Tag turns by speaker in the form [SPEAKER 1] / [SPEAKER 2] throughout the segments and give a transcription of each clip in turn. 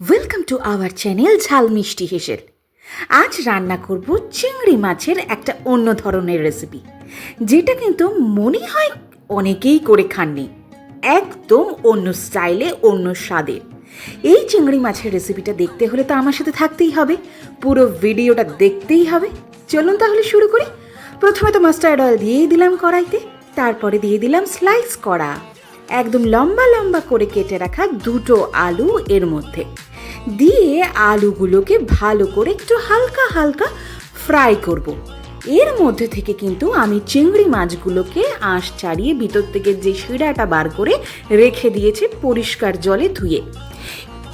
[SPEAKER 1] Welcome to our channel ঝাল মিষ্টি হেসেল আজ রান্না করব চিংড়ি মাছের একটা অন্য ধরনের রেসিপি যেটা কিন্তু মনে হয় অনেকেই করে খাননি। একদম অন্য স্টাইলে অন্য স্বাদের এই চিংড়ি মাছের রেসিপিটা দেখতে হলে তো আমার সাথে থাকতেই হবে, পুরো ভিডিওটা দেখতেই হবে। চলুন তাহলে শুরু করি। প্রথমে তো মাস্টার্ড অয়েল দিয়েই দিলাম কড়াইতে, তারপরে দিয়ে দিলাম স্লাইস করা একদম লম্বা লম্বা করে কেটে রাখা দুটো আলু এর মধ্যে। দিয়ে আলুগুলোকে ভালো করে একটু হালকা হালকা ফ্রাই করব। এর মধ্যে থেকে কিন্তু আমি চিংড়ি মাছগুলোকে আঁশ ছাড়িয়ে ভিতর থেকে যে শিরাটা বার করে রেখে দিয়েছি পরিষ্কার জলে ধুয়ে।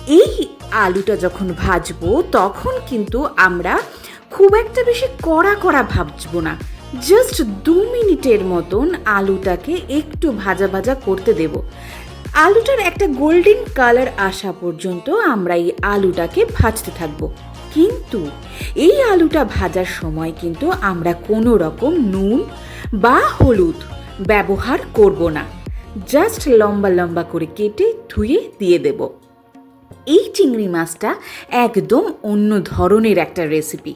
[SPEAKER 1] এই আলুটা যখন ভাজবো তখন কিন্তু আমরা খুব একটা বেশি কড়া কড়া ভাজবো না। জাস্ট দু মিনিটের মতন আলুটাকে একটু ভাজা ভাজা করতে দেব। আলুটার একটা গোল্ডেন কালার আসা পর্যন্ত আমরা এই আলুটাকে ভাজতে থাকব। কিন্তু এই আলুটা ভাজার সময় কিন্তু আমরা কোনো রকম নুন বা হলুদ ব্যবহার করব না। জাস্ট লম্বা লম্বা করে কেটে ধুয়ে দিয়ে দেব। এই চিংড়ি মাছটা একদম অন্য ধরনের একটা রেসিপি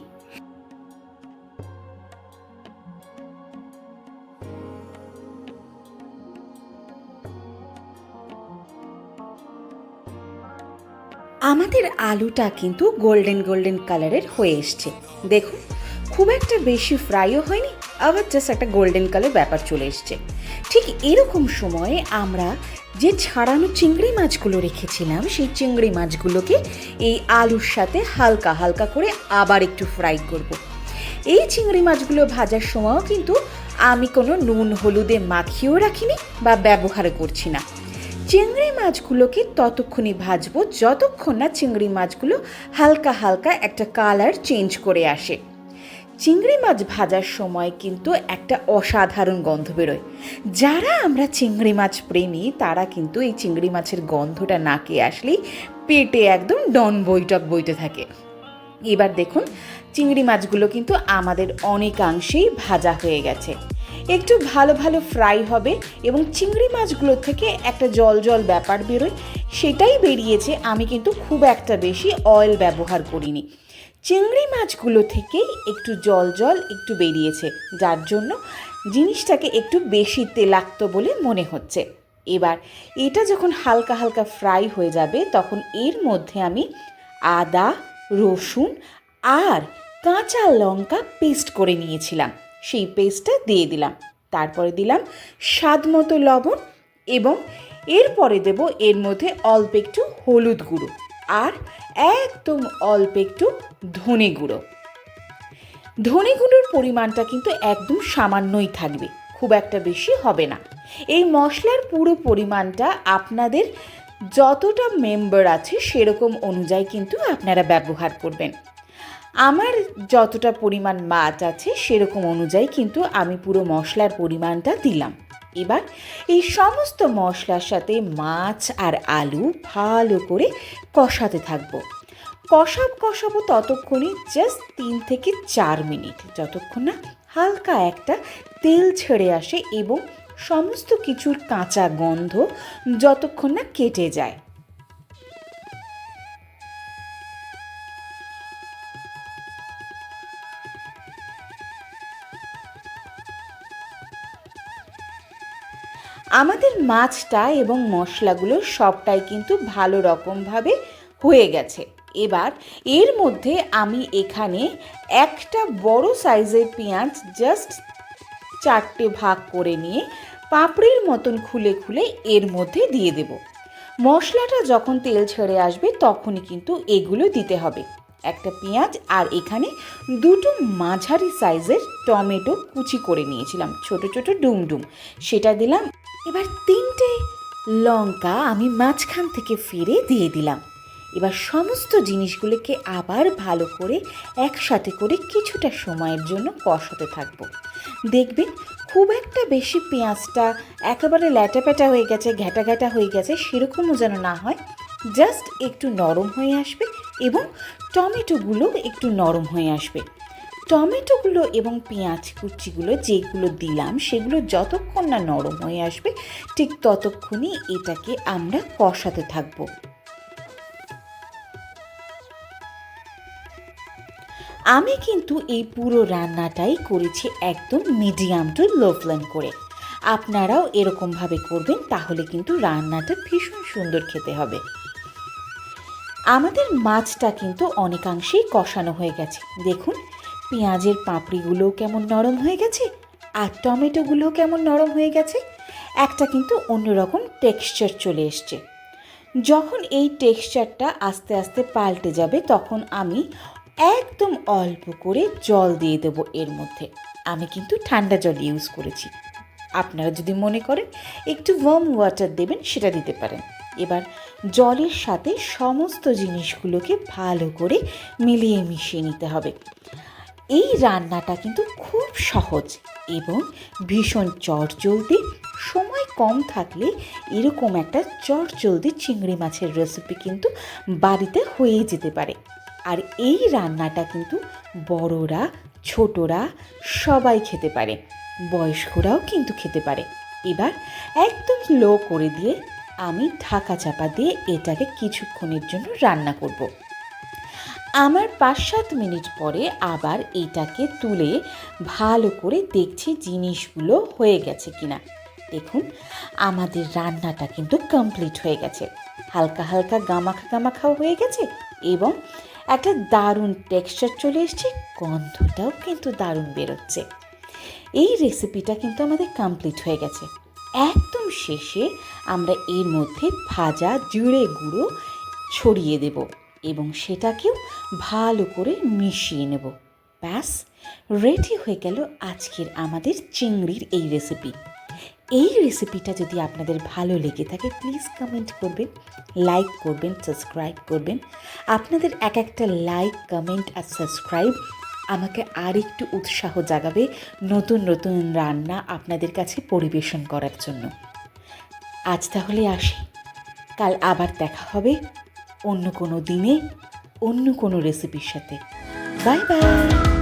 [SPEAKER 1] আমাদের আলুটা কিন্তু গোল্ডেন গোল্ডেন কালারের হয়ে এসছে। দেখুন, খুব একটা বেশি ফ্রাইও হয়নি, আবার জাস্ট একটা গোল্ডেন কালার ব্যাপার চলে এসছে। ঠিক এরকম সময়ে আমরা যে ছাড়ানো চিংড়ি মাছগুলো রেখেছিলাম, সেই চিংড়ি মাছগুলোকে এই আলুর সাথে হালকা হালকা করে আবার একটু ফ্রাই করব। এই চিংড়ি মাছগুলো ভাজার সময়ও কিন্তু আমি কোনো নুন, হলুদে মাখিয়েও রাখিনি বা ব্যবহার করছি না। চিংড়ি মাছগুলোকে ততক্ষণই ভাজবো যতক্ষণ না চিংড়ি মাছগুলো হালকা হালকা একটা কালার চেঞ্জ করে আসে। চিংড়ি মাছ ভাজার সময় কিন্তু একটা অসাধারণ গন্ধ বেরোয়। যারা আমরা চিংড়ি মাছ প্রেমী, তারা কিন্তু এই চিংড়ি মাছের গন্ধটা নাকে আসলেই পেটে একদম ডন বৈঠক বইতে থাকে। এবার দেখুন, চিংড়ি মাছগুলো কিন্তু আমাদের অনেকাংশেই ভাজা হয়ে গেছে। একটু ভালো ভালো ফ্রাই হবে এবং চিংড়ি মাছগুলো থেকে একটা জল জল ব্যাপার বেরোয়, সেটাই বেরিয়েছে। আমি কিন্তু খুব একটা বেশি অয়েল ব্যবহার করিনি। চিংড়ি মাছগুলো থেকেই একটু জল জল একটু বেরিয়েছে, যার জন্য জিনিসটাকে একটু বেশি তেলাক্ত বলে মনে হচ্ছে। এবার এটা যখন হালকা হালকা ফ্রাই হয়ে যাবে, তখন এর মধ্যে আমি আদা, রসুন আর কাঁচা লঙ্কা পেস্ট করে নিয়েছিলাম। সেই পেস্টটা দিয়ে দিলাম। তারপরে দিলাম স্বাদ মতো লবণ এবং এরপরে দেব এর মধ্যে অল্প একটু হলুদ গুঁড়ো আর একদম অল্প একটু ধনে গুঁড়ো। ধনে গুঁড়োর পরিমাণটা কিন্তু একদম সামান্যই থাকবে, খুব একটা বেশি হবে না। এই মশলার পুরো পরিমাণটা আপনাদের যতটা মেম্বার আছে সেরকম অনুযায়ী কিন্তু আপনারা ব্যবহার করবেন। আমার যতটা পরিমাণ মাছ আছে সেরকম অনুযায়ী কিন্তু আমি পুরো মশলার পরিমাণটা দিলাম। এবার এই সমস্ত মশলার সাথে মাছ আর আলু ভালো করে কষাতে থাকব। কষাব কষাবো ততক্ষণে জাস্ট তিন থেকে চার মিনিট, যতক্ষণ না হালকা একটা তেল ছেড়ে আসে এবং সমস্ত কিছুর কাঁচা গন্ধ যতক্ষণ না কেটে যায়। আমাদের মাছটা এবং মশলাগুলো সবটাই কিন্তু ভালো রকমভাবে হয়ে গেছে। এবার এর মধ্যে আমি এখানে একটা বড় সাইজের পেঁয়াজ জাস্ট চারটে ভাগ করে নিয়ে পাপড়ির মতন খুলে খুলে এর মধ্যে দিয়ে দেব। মশলাটা যখন তেল ছেড়ে আসবে তখনই কিন্তু এগুলো দিতে হবে। একটা পেঁয়াজ আর এখানে দুটো মাঝারি সাইজের টমেটো কুচি করে নিয়েছিলাম, ছোট ছোট ডুম ডুম সেটা দিলাম এবার তিনটে লঙ্কা আমি মাঝখান থেকে ফিরে দিয়ে দিলাম। এবার সমস্ত জিনিসগুলোকে আবার ভালো করে একসাথে করে কিছুটা সময়ের জন্য কষাতে থাকব। দেখবেন খুব একটা বেশি পেঁয়াজটা একেবারে ল্যাটাপ্যাটা হয়ে গেছে ঘ্যাটা ঘ্যাটা হয়ে গেছে, সেরকমও যেন না হয়। জাস্ট একটু নরম হয়ে আসবে এবং টমেটোগুলো একটু নরম হয়ে আসবে। টমেটোগুলো এবং পেঁয়াজ কুচিগুলো যেগুলো দিলাম, সেগুলো যতক্ষণ না নরম হয়ে আসবে, ঠিক ততক্ষণই এটাকে আমরা কষাতে থাকব। আমি কিন্তু এই পুরো রান্নাটাই করেছি একদম মিডিয়াম টু লো ফ্লেম করে। আপনারাও এরকমভাবে করবেন, তাহলে কিন্তু রান্নাটা ভীষণ সুন্দর খেতে হবে। আমাদের মাছটা কিন্তু অনেকাংশেই কষানো হয়ে গেছে। দেখুন পেঁয়াজের পাপড়িগুলোও কেমন নরম হয়ে গেছে? আর টমেটোগুলোও কেমন নরম হয়ে গেছে? একটা কিন্তু অন্যরকম টেক্সচার চলে এসছে। যখন এই টেক্সচারটা আস্তে আস্তে পাল্টে যাবে, তখন আমি একদম অল্প করে জল দিয়ে দেবো এর মধ্যে। আমি কিন্তু ঠান্ডা জল ইউজ করেছি। আপনারা যদি মনে করেন একটু ওয়ার্ম ওয়াটার দেবেন, সেটা দিতে পারেন। এবার জলের সাথে সমস্ত জিনিসগুলোকে ভালো করে মিলিয়ে মিশিয়ে নিতে হবে। এই রান্নাটা কিন্তু খুব সহজ এবং ভীষণ চটজলদি, সময় কম থাকলে এরকম একটা চটজলদি চিংড়ি মাছের রেসিপি কিন্তু বাড়িতে হয়েই যেতে পারে আর এই রান্নাটা কিন্তু বড়রা, ছোটরা সবাই খেতে পারে, বয়স্করাও কিন্তু খেতে পারে এবার একদম লো করে দিয়ে আমি ঢাকা চাপা দিয়ে এটাকে কিছুক্ষণের জন্য রান্না করব। আমার পাঁচ সাত মিনিট পরে আবার এটাকে তুলে ভালো করে দেখছি জিনিসগুলো হয়ে গেছে কিনা। দেখুন, আমাদের রান্নাটা কিন্তু কমপ্লিট হয়ে গেছে। হালকা হালকা গামাখা গামাখাও হয়ে গেছে এবং একটা দারুণ টেক্সচার চলে এসছে, গন্ধটাও কিন্তু দারুণ বেরোচ্ছে। এই রেসিপিটা কিন্তু আমাদের কমপ্লিট হয়ে গেছে। একদম শেষে আমরা এর মধ্যে ভাজা জুড়ে গুঁড়ো ছড়িয়ে দেব। এবং সেটাকেও ভালো করে মিশিয়ে নেব। ব্যাস রেডি হয়ে গেল আজকের আমাদের চিংড়ির এই রেসিপি এই রেসিপিটা যদি আপনাদের ভালো লেগে থাকে প্লিজ কমেন্ট করবেন লাইক করবেন সাবস্ক্রাইব করবেন। আপনাদের এক একটা লাইক কমেন্ট আর সাবস্ক্রাইব আমাকে আর একটু উৎসাহ জাগাবে নতুন নতুন রান্না আপনাদের কাছে পরিবেশন করার জন্য। আজ তাহলে আসি। কাল আবার দেখা হবে। অন্য কোনো দিনে অন্য কোনো রেসিপির সাথে। Bye bye